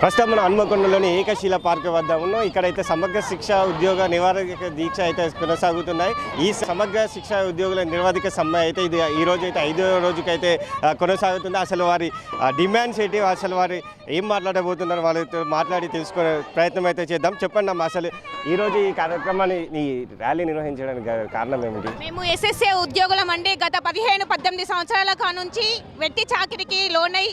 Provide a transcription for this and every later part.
ప్రస్తుతం మనం హన్మకొండలోని ఏకశీల పార్క్ వద్ద ఉన్నాం. ఇక్కడైతే సమగ్ర శిక్ష ఉద్యోగ నివారక దీక్ష అయితే కొనసాగుతున్నాయి. ఈ సమగ్ర శిక్ష ఉద్యోగుల నిర్వాధిక సమ్మె అయితే ఇది ఈ రోజు అయితే ఐదో రోజుకైతే కొనసాగుతుంది. అసలు వారి డిమాండ్స్ ఏంటి? అసలు వారి ఏం మాట్లాడబోతున్నారు? వాళ్ళతో మాట్లాడి తెలుసుకునే ప్రయత్నం అయితే చేద్దాం. చెప్పండి అమ్మా అసలు ఈ రోజు ఈ కార్యక్రమాన్ని ఈ ర్యాలీ నిర్వహించడానికి కారణం ఏమిటి? మేము ఎస్ఎస్ఏ ఉద్యోగులం అండి గత పదిహేను పద్దెనిమిది సంవత్సరాల కానుంచి వెట్టి చాకిరికి లోనై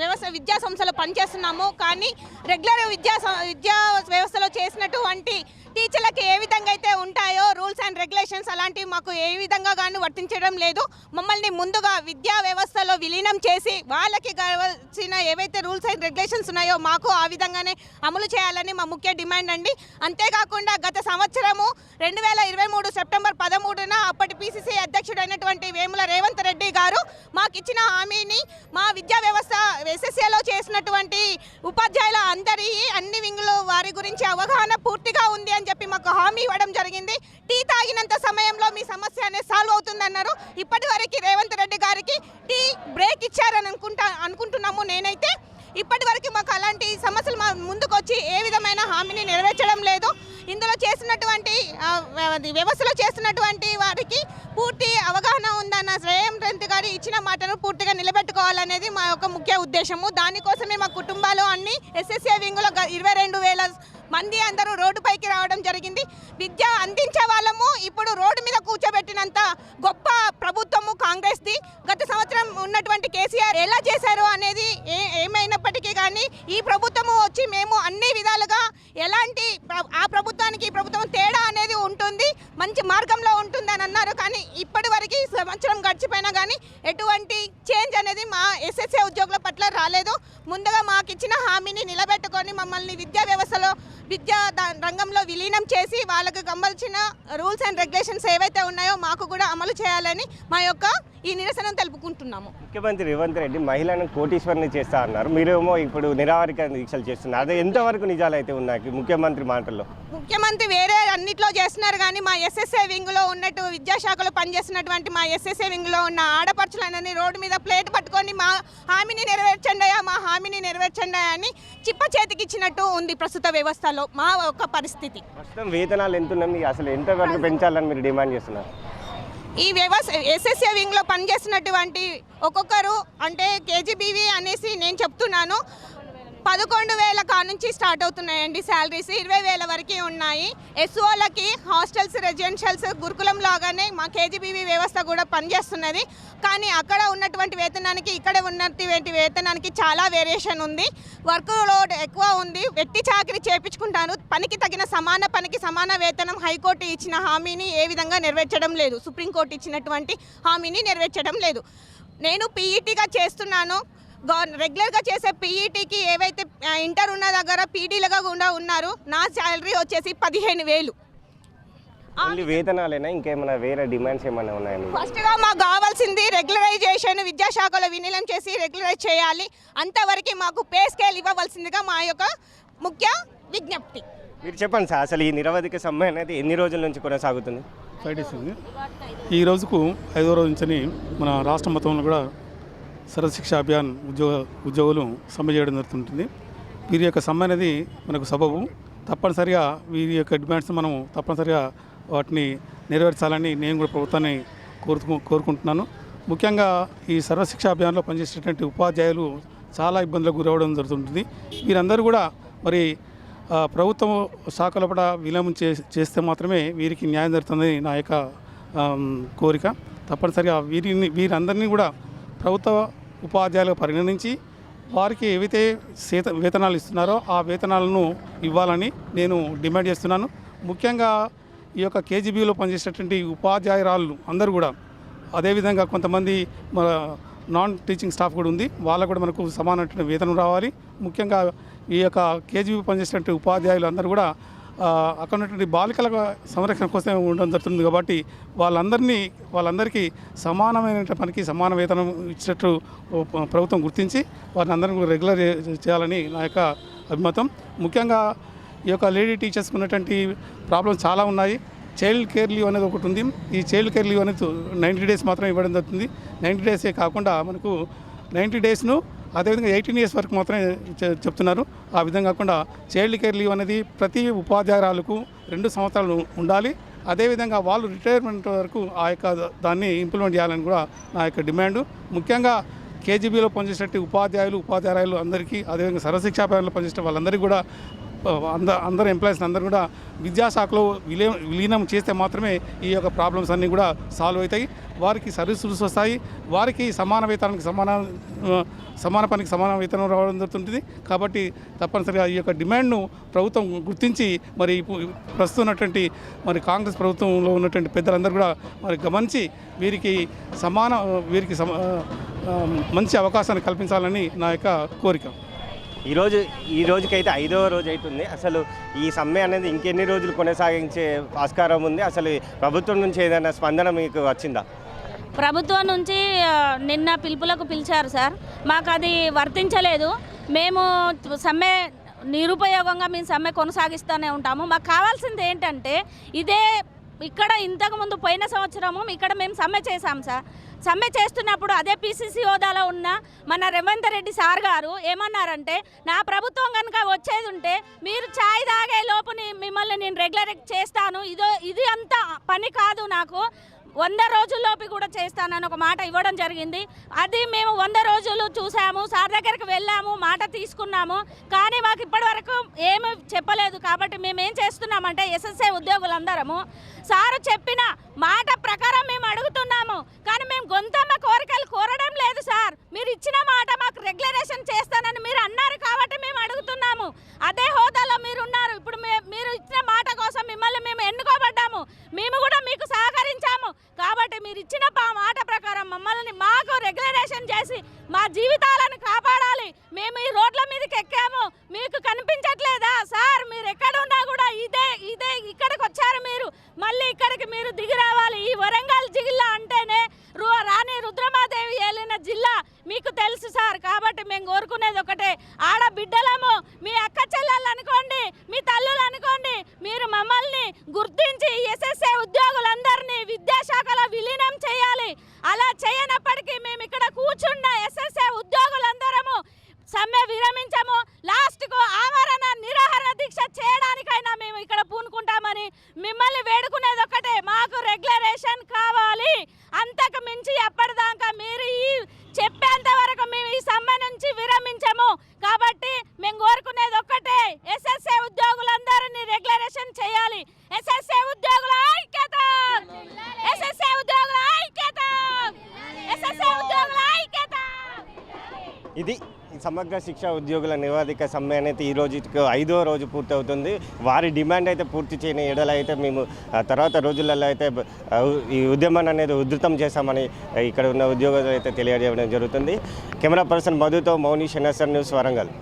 వ్యవసాయ విద్యా సంస్థలో పనిచేస్తున్నాము. కానీ రెగ్యులర్ విద్యా సం- విద్యా వ్యవస్థలో చేసినటువంటి టీచర్లకు ఏ విధంగా అయితే ఉంటాయో రూల్స్ అండ్ రెగ్యులేషన్స్ అలాంటివి మాకు ఏ విధంగా కానీ వర్తించడం లేదు. మమ్మల్ని ముందుగా విద్యా వ్యవస్థలో విలీనం చేసి వాళ్ళకి కావాల్సిన ఏవైతే రూల్స్ అండ్ రెగ్యులేషన్స్ ఉన్నాయో మాకు ఆ విధంగానే అమలు చేయాలని మా ముఖ్య డిమాండ్ అండి. అంతేకాకుండా గత సంవత్సరము రెండు వేల ఇరవై మూడు సెప్టెంబర్ పదమూడున అప్పటి పిసిసి అధ్యక్షుడైనటువంటి వేముల రేవంత్ రెడ్డి గారు మాకు ఇచ్చిన హామీని మా విద్యా వ్యవస్థ ఎస్ఎస్ఏలో చేసినటువంటి ఉపాధ్యాయుల అందరి అన్ని వింగులు వారి గురించి అవగాహన పూర్తిగా ఉంది అని చెప్పి మాకు హామీ ఇవ్వడం జరిగింది. టీ తాగినంత సమయంలో మీ సమస్య అనేది సాల్వ్ అవుతుందన్నారు. ఇప్పటి వరకు రేవంత్ రెడ్డి గారికి టీ బ్రేక్ ఇచ్చారని అనుకుంటా అనుకుంటున్నాము నేనైతే. ఇప్పటి వరకు మాకు అలాంటి సమస్యలు మా ముందుకు వచ్చి ఏ విధమైన హామీని నెరవేర్చడం లేదు. ఇందులో చేసినటువంటి వ్యవస్థలో చేస్తున్నటువంటి వారికి పూర్తి అవగాహన ఉందన్న రేవంత్ గారు ఇచ్చిన మాటను పూర్తిగా నిలబెట్టుకోవాలనేది మా యొక్క ముఖ్య ఉద్దేశము. దానికోసమే మా కుటుంబాలు అన్ని ఎస్ఎస్ఏ వింగులో ఇరవై రెండు వేల మంది అందరూ రోడ్డుపైకి రావడం జరిగింది. విద్య అందించే వాళ్ళము ఇప్పుడు రోడ్డు మీద కూర్చోబెట్టినంత గొప్ప ప్రభుత్వము కాంగ్రెస్ది. గత సంవత్సరం ఉన్నటువంటి కేసీఆర్ ఎలా చేశారు అనేది ఏ ఏమైనప్పటికీ కానీ ఈ ప్రభుత్వము వచ్చి మేము అన్ని విధాలుగా ఎలాంటి ఆ ప్రభుత్వానికి ఈ ప్రభుత్వం తేడా అనేది ఉంటుంది. మంచి మార్గంలో ఉంటుంది అని అన్నారు. కానీ ఇప్పటి వరకు సంవత్సరం గడిచిపోయినా కానీ ఎటువంటి చేంజ్ అనేది మా ఎస్ఎస్ఏ ఉద్యోగుల పట్ల రాలేదు. ముందుగా మాకు ఇచ్చిన హామీని నిలబెట్టుకొని మమ్మల్ని విద్యా వ్యవస్థలో విద్యా దా- రంగంలో విలీనం చేసి వాళ్ళకు గమ్మల్చిన రూల్స్ అండ్ రెగ్యులేషన్స్ ఏవైతే ఉన్నాయో మాకు కూడా అమలు చేయాలని మా యొక్క ఈ నిరసన తెలుపుకుంటున్నాము. ముఖ్యమంత్రి రేవంత్ రెడ్డి మహిళలను కోటీశ్వరిని చేస్తా అన్నారు. మీరేమో ఇప్పుడు నిరావరిక దీక్షలు చేస్తున్నారు. అదే ఎంతవరకు నిజాలైతే ఉన్నాయి ముఖ్యమంత్రి మాటల్లో? ముఖ్యమంత్రి వేరే అన్నిట్లో చేస్తున్నారు కానీ మా ఎస్ఎస్ఏ వింగ్లో ఉన్నట్టు విద్యాశాఖలో పనిచేస్తున్నటువంటి మా ఎస్ఎస్ఏ వింగ్లో ఉన్న ఆడపడుచులనని రోడ్డు మీద ప్లేట్ పట్టుకొని మా హామీని నెరవేర్చండి మా హామీని నెరవేర్చండి అని చిప్ప చేతికి ఇచ్చినట్టు ఉంది ప్రస్తుత వ్యవస్థలో మా ఒక పరిస్థితి. ప్రస్తుతం వేతనాలు ఎంత ఉన్నాయి అసలు ఎంతవరకు పెంచాలని మీరు డిమాండ్ చేస్తున్నారు? ఈ వ్యవస్థ ఎస్ఎస్ఏ వింగ్లో పనిచేస్తున్నటువంటి ఒక్కొక్కరు అంటే కేజీబీవీ అనేసి నేను చెప్తున్నాను. పదకొండు వేల కానుంచి స్టార్ట్ అవుతున్నాయండి శాలరీస్. ఇరవై వేల వరకు ఉన్నాయి. ఎస్ఓలకి హాస్టల్స్ రెసిడెన్షియల్స్ గురుకులం లాగానే మా కేజీబీవీ వ్యవస్థ కూడా పనిచేస్తున్నది. కానీ అక్కడ ఉన్నటువంటి వేతనానికి ఇక్కడ ఉన్నటువంటి వేతనానికి చాలా వేరియేషన్ ఉంది. వర్క్ లోడ్ ఎక్కువ ఉంది. వెట్టి చాకరీ చేపించుకుంటాను. పనికి తగిన సమాన పనికి సమాన వేతనం హైకోర్టు ఇచ్చిన హామీని ఏ విధంగా నెరవేర్చడం లేదు. సుప్రీంకోర్టు ఇచ్చినటువంటి హామీని నెరవేర్చడం లేదు. నేను పీఈటీగా చేస్తున్నాను. రెగ్యులర్గా చేసే పీఈటీకి ఏవైతే ఆ, ఇంటర్ ఉన్న దగ్గర పీడీలుగా కూడా ఉన్నారు నా శాలరీ వచ్చేసి పదిహేను వేలు. ఓన్లీ వేతనాలేనా? ఇంకేమైనా వేరే డిమాండ్స్ ఏమైనా ఉన్నాయా? ఫస్ట్గా మాకు కావాల్సింది రెగ్యులరైజేషన్ విద్యాశాఖలో విలీనం చేసి రెగ్యులరైజ్ చేయాలి. అంతవరకు మాకు పే స్కేల్ ఇవ్వవలసిందిగా మా యొక్క ముఖ్య విజ్ఞప్తి. మీరు చెప్పండి సార్ అసలు ఈ నిరవధిక సమ్మె అనేది ఎన్ని రోజుల నుంచి కొనసాగుతుంది? ఈ రోజుకు ఐదో రోజు నుంచి మన రాష్ట్ర మొత్తంలో కూడా సర్వశిక్ష అభియాన్ ఉద్యోగ ఉద్యోగులు సమ్మె చేయడం జరుగుతుంటుంది. వీరి యొక్క సమ్మె అనేది మనకు సబబు. తప్పనిసరిగా వీరి యొక్క డిమాండ్స్ మనం తప్పనిసరిగా వాటిని నెరవేర్చాలని నేను కూడా ప్రభుత్వాన్ని కోరుకు కోరుకుంటున్నాను. ముఖ్యంగా ఈ సర్వశిక్ష అభియాన్లో పనిచేసేటువంటి ఉపాధ్యాయులు చాలా ఇబ్బందులకు గురవడం జరుగుతుంటుంది. వీరందరూ కూడా మరి ప్రభుత్వం శాఖల పడ విలమం చే చేస్తే మాత్రమే వీరికి న్యాయం జరుగుతుందని నా యొక్క కోరిక. తప్పనిసరిగా వీరిని వీరందరినీ కూడా ప్రభుత్వ ఉపాధ్యాయులుగా పరిగణించి వారికి ఏవైతే సేత వేతనాలు ఇస్తున్నారో ఆ వేతనాలను ఇవ్వాలని నేను డిమాండ్ చేస్తున్నాను. ముఖ్యంగా ఈ యొక్క కేజీబీలో పనిచేసేటువంటి ఉపాధ్యాయురాళ్ళు అందరూ కూడా అదేవిధంగా కొంతమంది మన నాన్ టీచింగ్ స్టాఫ్ కూడా ఉంది. వాళ్ళకు కూడా మనకు సమానమైన వేతనం రావాలి. ముఖ్యంగా ఈ యొక్క కేజీబీ పనిచేసేటువంటి ఉపాధ్యాయులు అందరూ కూడా అక్కడ ఉన్నటువంటి బాలికల సంరక్షణ కోసం ఉండడం జరుగుతుంది కాబట్టి వాళ్ళందరినీ వాళ్ళందరికీ సమానమైన పనికి సమాన వేతనం ఇచ్చినట్టు ప్రభుత్వం గుర్తించి వారిని అందరినీ కూడా రెగ్యులర్ చేయాలని నా యొక్క అభిమతం. ముఖ్యంగా ఈ యొక్క లేడీ టీచర్స్కి ఉన్నటువంటి ప్రాబ్లమ్స్ చాలా ఉన్నాయి. చైల్డ్ కేర్ లీవ్ అనేది ఒకటి ఉంది. ఈ చైల్డ్ కేర్ లీవ్ అనేది నైంటీ డేస్ మాత్రం ఇవ్వడం జరుగుతుంది. నైంటీ డేసే కాకుండా మనకు నైంటీ డేస్ను అదేవిధంగా ఎయిటీన్ ఇయర్స్ వరకు మాత్రమే చెప్తున్నారు. ఆ విధంగా కాకుండా చైల్డ్ కేర్ లీవ్ అనేది ప్రతి ఉపాధ్యాయురాలకు రెండు సంవత్సరాలు ఉండాలి. అదేవిధంగా వాళ్ళు రిటైర్మెంట్ వరకు ఆ యొక్క దాన్ని ఇంప్లిమెంట్ చేయాలని కూడా నా యొక్క డిమాండ్. ముఖ్యంగా కేజీబీలో పనిచేసేటి ఉపాధ్యాయులు ఉపాధ్యాయులు అందరికీ అదేవిధంగా సర్వశిక్షా అభియాన్లో పనిచేసే వాళ్ళందరికీ కూడా అంద అందరు ఎంప్లాయీస్ అందరూ కూడా విద్యాశాఖలో విలీ విలీనం చేస్తే మాత్రమే ఈ యొక్క ప్రాబ్లమ్స్ అన్నీ కూడా సాల్వ్ అవుతాయి. వారికి సర్వీసులు వస్తాయి. వారికి సమాన వేతనానికి సమాన సమాన పనికి సమాన వేతనం రావడం జరుగుతుంటుంది. కాబట్టి తప్పనిసరిగా ఈ యొక్క డిమాండ్ను ప్రభుత్వం గుర్తించి మరి ఇప్పుడు ప్రస్తుతం ఉన్నటువంటి మరి కాంగ్రెస్ ప్రభుత్వంలో ఉన్నటువంటి పెద్దలందరూ కూడా మరి గమనించి వీరికి సమాన వీరికి సమా మంచి అవకాశాన్ని కల్పించాలని నా యొక్క కోరిక. ఈరోజు ఈ రోజుకైతే ఐదవ రోజు అవుతుంది అసలు ఈ సమ్మె అనేది ఇంకెన్ని రోజులు కొనసాగించే ఆస్కారం ఉంది? అసలు ప్రభుత్వం నుంచి ఏదైనా స్పందన మీకు వచ్చిందా? ప్రభుత్వం నుంచి నిన్న పిలుపులకు పిలిచారు సార్. మాకు అది వర్తించలేదు. మేము సమ్మె నిరుపయోగంగా మేము సమ్మె కొనసాగిస్తూనే ఉంటాము. మాకు కావాల్సింది ఏంటంటే ఇదే ఇక్కడ ఇంతకుముందు పోయిన సంవత్సరము ఇక్కడ మేము సమ్మె చేశాం సార్. సమ్మె చేస్తున్నప్పుడు అదే పిసిసి హోదాలో ఉన్న మన రేవంత్ రెడ్డి సార్ గారు ఏమన్నారంటే నా ప్రభుత్వం కనుక వచ్చేది ఉంటే మీరు ఛాయ్ తాగే లోపుని మిమ్మల్ని నేను రెగ్యులర్ చేస్తాను. ఇదో ఇది అంత పని కాదు నాకు. వంద రోజుల్లోపు కూడా చేస్తానని ఒక మాట ఇవ్వడం జరిగింది. అది మేము వంద రోజులు చూసాము సార్ దగ్గరికి వెళ్ళాము మాట తీసుకున్నాము. కానీ మాకు ఇప్పటివరకు ఏమి చెప్పలేదు. కాబట్టి మేము ఏం చేస్తున్నామంటే ఎస్ఎస్ఐ ఉద్యోగులందరము సారు చెప్పిన మాట ప్రకారం మేము అడుగుతున్నాము. కానీ మేము గొంతమ్మ కోరికలు కోరడం లేదు సార్ మీరు ఇచ్చిన మాట మాకు రెగ్యులరేషన్ చేస్తానని మీరు అన్నారు కాబట్టి మేము అడుగుతున్నాము అదే హోదాలో మీరు ఉన్నారు ఇప్పుడు మే- మీరు ఇచ్చిన మాట కోసం మిమ్మల్ని మేము ఎన్నుకోబడ్డాము మేము కూడా మీకు సహకరించాము కాబట్టి మీరు ఇచ్చిన పా- మాట ప్రకారం మమ్మల్ని మాకు ఆపరేషన్ చేసి మా జీవితాలను కాపాడాలి. మేము ఈ రోడ్ల మీదకి ఎక్కాము. మీకు కనిపించట్లేదా? సార్ మీరు ఎక్కడ ఉన్నా కూడా ఇదే ఇదే ఇక్కడికి వచ్చారు మీరు. మళ్ళీ ఇక్కడికి మీరు దిగి రావాలి. ఈ వరంగల్ జిల్లా అంటేనే రాణి రుద్రమాదేవి ఏలిన జిల్లా మీకు తెలుసు సార్. కాబట్టి మేము కోరుకునేది ఒకటే. ఆడబిడ్డలము మీ అక్క చెల్లెలు అనుకోండి మీ తల్లులు అనుకోండి మీరు మమ్మల్ని గుర్తించి ఎస్ఎస్ఏ ఉద్యోగులందరినీ విద్యాశాఖలో విలీనం చేయాలి. అలా చేయనప్పటికీ మేము ఇక్కడ కూర్చున్న ఎస్ఎస్ఏ ఉద్యోగులందరము సమ్మె విరమించము. లాస్ట్కు ఆమరణ నిరాహార దీక్ష చేయడానికైనా మేము ఇక్కడ పూనుకుంటామని మిమ్మల్ని వేడుకునేది ఒకటే మాకు రెగ్యులరేషన్ కావాలి. అంతకు మించి ఎప్పటిదాకా మీరు ఈ చెప్పేంత వరకు మేము ఈ సమ్మె నుంచి విరమించము. కాబట్టి మేము కోరుకునేది ఒక్కటే. ఎస్ఎస్ఏ ఉద్యోగులందరినీ రెగ్యులరేషన్ చేయాలి. ఎస్ఎస్ఏ ఉద్యోగుల ఐక్యత ఎస్ఎస్ఏ ఉద్యోగుల ఐక్యత ఎస్ఎస్ఏ ఉద్యోగుల ఐక్యత ఇది సమగ్ర శిక్ష ఉద్యోగుల నివేదిక సమ్మె అనేది ఈ రోజుకి ఐదో రోజు పూర్తవుతుంది. వారి డిమాండ్ అయితే పూర్తి చేయని ఎడల అయితే మేము తర్వాత రోజులలో అయితే ఈ ఉద్యమాన్ని అనేది ఉధృతం చేశామని ఇక్కడ ఉన్న ఉద్యోగులు అయితే తెలియజేయడం జరుగుతుంది. కెమెరా పర్సన్ మధుతో మౌని షెనసర్ న్యూస్ వరంగల్.